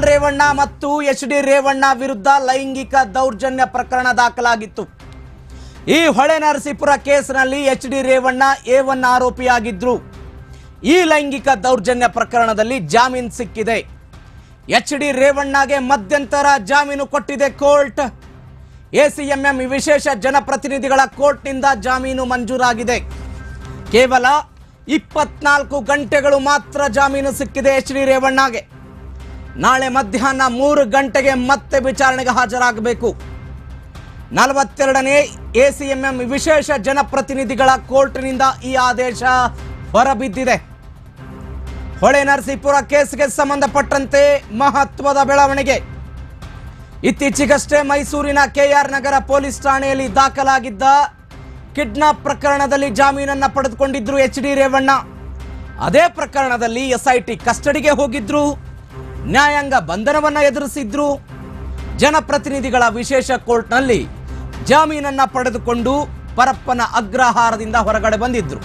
ರೇವಣ್ಣ ಮತ್ತು H D Revanna ವಿರುದ್ಧ ಲೈಂಗಿಕ ದೌರ್ಜನ್ಯ ಪ್ರಕರಣ ದಾಖಲಾಗಿತ್ತು. ಈ ಹೊಳೆ ನರಸೀಪುರ ಕೇಸ್ನಲ್ಲಿ H D Revanna A one ಆರೋಪಿಯಾಗಿದ್ರು. ಈ ಲೈಂಗಿಕ ದೌರ್ಜನ್ಯ ಪ್ರಕರಣದಲ್ಲಿ ಜಾಮೀನು ಸಿಕ್ಕಿದೆ. ಎಚ್ ಡಿ ರೇವಣ್ಣಗೆ ಮಧ್ಯಂತರ ಜಾಮೀನು ಕೊಟ್ಟಿದೆ ಕೋರ್ಟ್. ಎಸಿಎಂಎಂ ವಿಶೇಷ ಜನಪ್ರತಿನಿಧಿಗಳ ಕೋರ್ಟ್ನಿಂದ ಜಾಮೀನು ಮಂಜೂರಾಗಿದೆ. ಕೇವಲ ಇಪ್ಪತ್ನಾಲ್ಕು ಗಂಟೆಗಳು ಮಾತ್ರ ಜಾಮೀನು ಸಿಕ್ಕಿದೆ ಎಚ್ ಡಿ ರೇವಣ್ಣಗೆ. ನಾಳೆ ಮಧ್ಯಾಹ್ನ ಮೂರು ಗಂಟೆಗೆ ಮತ್ತೆ ವಿಚಾರಣೆಗೆ ಹಾಜರಾಗಬೇಕು. ನಲವತ್ತೆರಡನೇ ಎಸಿಎಂಎಂ ವಿಶೇಷ ಜನಪ್ರತಿನಿಧಿಗಳ ಕೋರ್ಟ್ನಿಂದ ಈ ಆದೇಶ ಹೊರಬಿದ್ದಿದೆ ಹೊಳೆ ನರಸೀಪುರ ಕೇಸ್ಗೆ ಸಂಬಂಧಪಟ್ಟಂತೆ ಮಹತ್ವದ ಬೆಳವಣಿಗೆ. ಇತ್ತೀಚೆಗಷ್ಟೇ ಮೈಸೂರಿನ ಕೆಆರ್ ನಗರ ಪೊಲೀಸ್ ಠಾಣೆಯಲ್ಲಿ ದಾಖಲಾಗಿದ್ದ ಕಿಡ್ನಾಪ್ ಪ್ರಕರಣದಲ್ಲಿ ಜಾಮೀನನ್ನ ಪಡೆದುಕೊಂಡಿದ್ರು ಎಚ್ ಡಿ ರೇವಣ್ಣ. ಅದೇ ಪ್ರಕರಣದಲ್ಲಿ ಎಸ್ಐಟಿ ಕಸ್ಟಡಿಗೆ ಹೋಗಿದ್ರು. ನ್ಯಾಯಾಂಗ ಬಂಧನವನ್ನ ಎದುರಿಸಿದ್ರು. ಜನಪ್ರತಿನಿಧಿಗಳ ವಿಶೇಷ ಕೋರ್ಟ್ನಲ್ಲಿ ಜಾಮೀನನ್ನ ಪಡೆದುಕೊಂಡು ಪರಪ್ಪನ ಅಗ್ರಹಾರದಿಂದ ಹೊರಗಡೆ ಬಂದಿದ್ರು.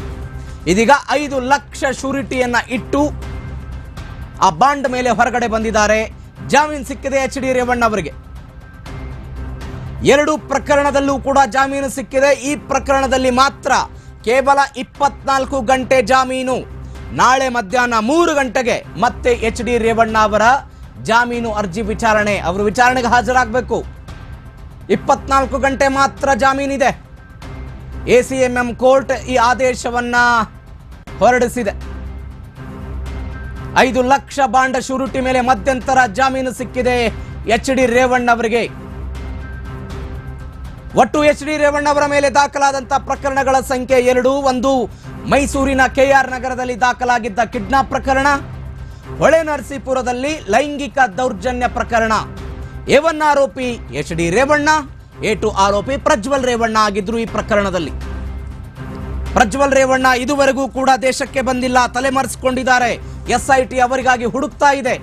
ಇದೀಗ ಐದು ಲಕ್ಷ ಶೂರಿಟಿಯನ್ನ ಇಟ್ಟು ಆ ಬಾಂಡ್ ಮೇಲೆ ಹೊರಗಡೆ ಬಂದಿದ್ದಾರೆ. ಜಾಮೀನು ಸಿಕ್ಕಿದೆ ಎಚ್ ಡಿ ರೇವಣ್ಣ ಅವರಿಗೆ. ಎರಡು ಪ್ರಕರಣದಲ್ಲೂ ಕೂಡ ಜಾಮೀನು ಸಿಕ್ಕಿದೆ. ಈ ಪ್ರಕರಣದಲ್ಲಿ ಮಾತ್ರ ಕೇವಲ ಇಪ್ಪತ್ನಾಲ್ಕು ಗಂಟೆ ಜಾಮೀನು. ನಾಳೆ ಮಧ್ಯಾಹ್ನ ಮೂರು ಗಂಟೆಗೆ ಮತ್ತೆ ಎಚ್ ಡಿ ರೇವಣ್ಣ ಅವರ ಜಾಮೀನು ಅರ್ಜಿ ವಿಚಾರಣೆ. ಅವರು ವಿಚಾರಣೆಗೆ ಹಾಜರಾಗಬೇಕು. ಇಪ್ಪತ್ನಾಲ್ಕು ಗಂಟೆ ಮಾತ್ರ ಜಾಮೀನಿದೆ. A C M M court ಈ ಆದೇಶವನ್ನ ಹೊರಡಿಸಿದೆ. ಐದು ಲಕ್ಷ ಬಾಂಡ ಶುರುಟಿ ಮೇಲೆ ಮಧ್ಯಂತರ ಜಾಮೀನು ಸಿಕ್ಕಿದೆ ಎಚ್ ಡಿ ರೇವಣ್ಣ ಅವರಿಗೆ. ಒಟ್ಟು ಎಚ್ ಡಿ ರೇವಣ್ಣ ಅವರ ಮೇಲೆ ದಾಖಲಾದಂತಹ ಪ್ರಕರಣಗಳ ಸಂಖ್ಯೆ ಎರಡು, ಒಂದು. ಮೈಸೂರಿನ ಕೆಆರ್ ನಗರದಲ್ಲಿ ದಾಖಲಾಗಿದ್ದ ಕಿಡ್ನಾಪ್ ಪ್ರಕರಣ, ಹೊಳೆ ನರಸೀಪುರದಲ್ಲಿ ಲೈಂಗಿಕ ದೌರ್ಜನ್ಯ ಪ್ರಕರಣ. ಎ ಆರೋಪಿ H D Revanna, A two ಆರೋಪಿ ಪ್ರಜ್ವಲ್ ರೇವಣ್ಣ ಆಗಿದ್ರು ಈ ಪ್ರಕರಣದಲ್ಲಿ. ಪ್ರಜ್ವಲ್ ರೇವಣ್ಣ ಇದುವರೆಗೂ ಕೂಡ ದೇಶಕ್ಕೆ ಬಂದಿಲ್ಲ, ತಲೆಮರೆಸಿಕೊಂಡಿದ್ದಾರೆ. ಎಸ್ಐಟಿ ಅವರಿಗಾಗಿ ಹುಡುಕ್ತಾ ಇದೆ.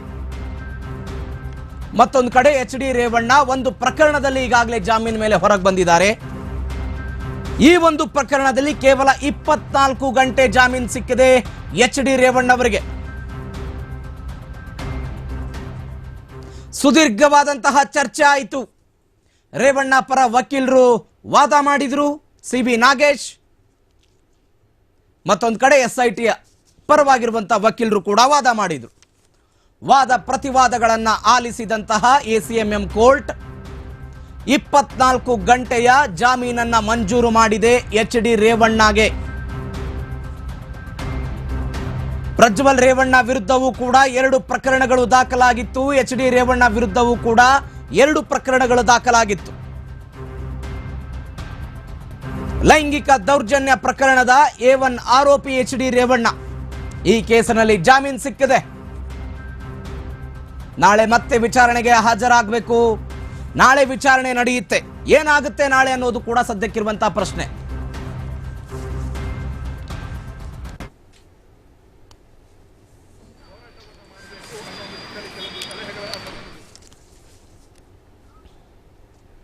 ಮತ್ತೊಂದು ಕಡೆ ಎಚ್ ಡಿ ರೇವಣ್ಣ ಒಂದು ಪ್ರಕರಣದಲ್ಲಿ ಈಗಾಗಲೇ ಜಾಮೀನು ಮೇಲೆ ಹೊರಗೆ ಬಂದಿದ್ದಾರೆ. ಈ ಒಂದು ಪ್ರಕರಣದಲ್ಲಿ ಕೇವಲ ಇಪ್ಪತ್ನಾಲ್ಕು ಗಂಟೆ ಜಾಮೀನು ಸಿಕ್ಕಿದೆ ಎಚ್ ಡಿ ರೇವಣ್ಣ ಅವರಿಗೆ. ಸುದೀರ್ಘವಾದಂತಹ ಚರ್ಚೆ ಆಯಿತು. ರೇವಣ್ಣ ಪರ ವಕೀಲರು ವಾದ ಮಾಡಿದ್ರು. ಸಿ ಬಿ ನಾಗೇಶ್ ಮತ್ತೊಂದು ಕಡೆ ಎಸ್ ಐ ಟಿಯ ಪರವಾಗಿರುವಂತಹ ವಕೀಲರು ಕೂಡ ವಾದ ಮಾಡಿದ್ರು. ವಾದ ಪ್ರತಿವಾದಗಳನ್ನು ಆಲಿಸಿದಂತಹ A C M M court ಇಪ್ಪತ್ನಾಲ್ಕು ಗಂಟೆಯ ಜಾಮೀನನ್ನ ಮಂಜೂರು ಮಾಡಿದೆ ಎಚ್ ಡಿ ರೇವಣ್ಣಗೆ. ಪ್ರಜ್ವಲ್ ರೇವಣ್ಣ ವಿರುದ್ಧವೂ ಕೂಡ ಎರಡು ಪ್ರಕರಣಗಳು ದಾಖಲಾಗಿತ್ತು, ಎಚ್ ಡಿ ರೇವಣ್ಣ ವಿರುದ್ಧವೂ ಕೂಡ ಎರಡು ಪ್ರಕರಣಗಳು ದಾಖಲಾಗಿತ್ತು. ಲೈಂಗಿಕ ದೌರ್ಜನ್ಯ ಪ್ರಕರಣದ ಎ ಒನ್ ಆರೋಪಿ ಎಚ್ ಡಿ ರೇವಣ್ಣ. ಈ ಕೇಸಿನಲ್ಲಿ ಜಾಮೀನು ಸಿಕ್ಕಿದೆ. ನಾಳೆ ಮತ್ತೆ ವಿಚಾರಣೆಗೆ ಹಾಜರಾಗಬೇಕು. ನಾಳೆ ವಿಚಾರಣೆ ನಡೆಯುತ್ತೆ. ಏನಾಗುತ್ತೆ ನಾಳೆ ಅನ್ನೋದು ಕೂಡ ಸದ್ಯಕ್ಕಿರುವಂತಹ ಪ್ರಶ್ನೆ.